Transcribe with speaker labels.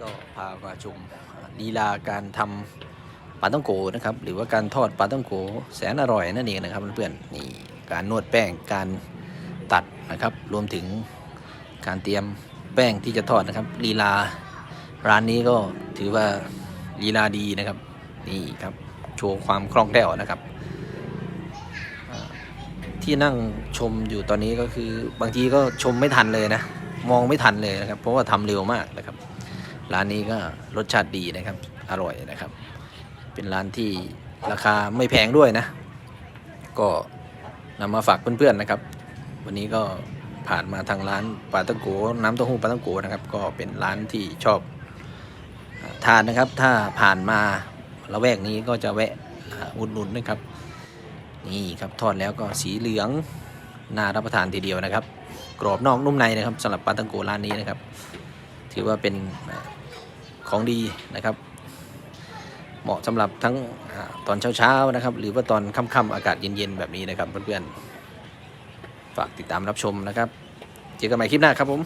Speaker 1: ก็พามาชมลีลาการทำปลาต้องโกนะครับ หรือว่าการทอดปลาต้องโกแสนอร่อยนั่นเองนะครับเพื่อนๆนี่การนวดแป้งการตัดนะครับ รวมถึงการเตรียมแป้งที่จะทอดนะครับลีลาร้านนี้ก็ถือว่าลีลาดีนะครับนี่ครับโชว์ความคล่องแคล่วนะครับ ที่นั่งชมอยู่ตอนนี้ก็คือบางทีก็ชมไม่ทันเลยนะ มองไม่ทันเลยนะครับ เพราะว่าทำเร็วมากนะครับ ร้านนี้ก็รสชาติดีนะครับ อร่อยนะครับ เป็นร้านที่ราคาไม่แพงด้วยนะ ก็นำมาฝากเพื่อนๆนะครับ วันนี้ก็ผ่านมาทางร้านปลาตังโกน้ำเต้าหู้ปลาตังโกนะครับ ก็เป็นร้านที่ชอบทานนะครับ ถ้าผ่านมาละแวกนี้ก็จะแวะอุดหนุนนะครับ นี่ครับทอดแล้วก็สีเหลือง น่ารับประทานทีเดียวนะครับ กรอบนอกนุ่มในนะครับสำหรับปลาตังโกร้านนี้นะครับ ถือว่าเป็นของดีนะครับ เหมาะสำหรับทั้งตอนเช้าๆนะครับ หรือว่าตอนค่ำๆอากาศเย็นๆแบบนี้นะครับเพื่อนๆฝากติดตามรับชมนะครับ เจอกันใหม่คลิปหน้าครับผม